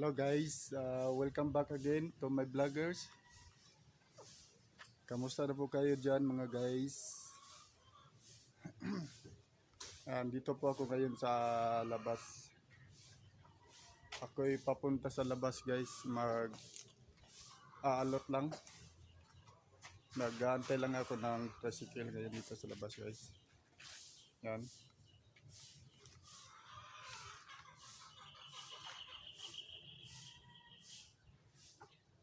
Hello guys, uh, welcome back again to my vloggers. Kamusta na po kayo dyan mga guys? Andito po ako ngayon sa labas. Ako'y papunta sa labas guys, mag aalot lang. Nag-aantay lang ako ng tricycle ngayon dito sa labas guys. Yan.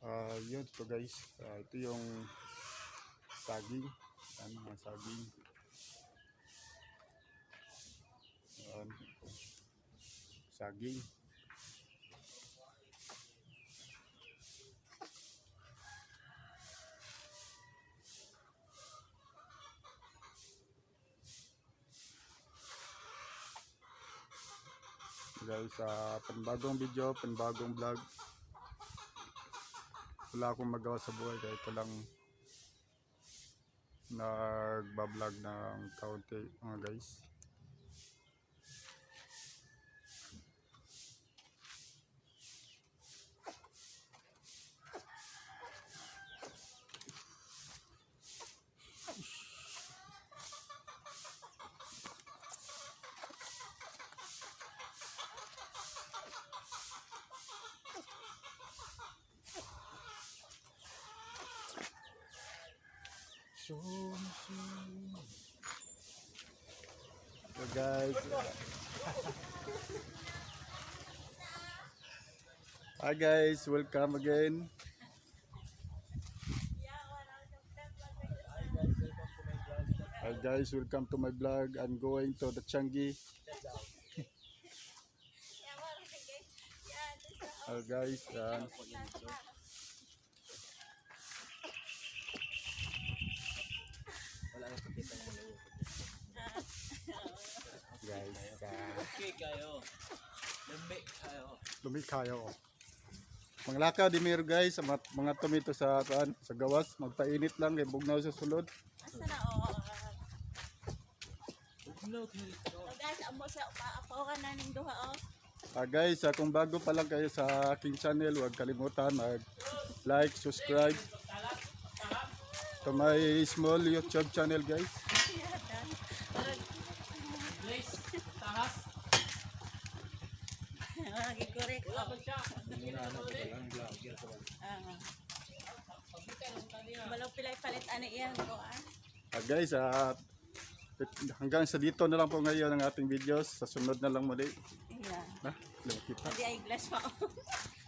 Ah, yun ito guys. Ah, ito yung saging. Yan, mga saging. Yan. Saging. Guys, sa panbagong video, panbagong vlog wala akong magawa sa buhay kaya ito lang nagbablog ng kaunti mga guys so, so guys hi guys welcome again Hi guys, welcome to my vlog. I'm going to the Changi. Hi guys, yan. guys, ah, Okay kayo. Lamig kayo. lumi kayo. Manglakaw di mir guys, sa mga, mga tumito sa kuan, sa gawas, magpainit lang kay bugnaw sa sulod. Asa na o? No, kayo. So guys, amo sa paapawan na ning duha o. Ah guys, ah, kung bago pa lang kayo sa aking channel, huwag kalimutan mag like, subscribe to my small YouTube channel guys. Pilay palit ani ko ah. Ah guys, ah, hanggang sa dito na lang po ngayon ang ating videos. Sa sunod na lang muli. Yeah. Ha? Kita. Di ay glass pa o.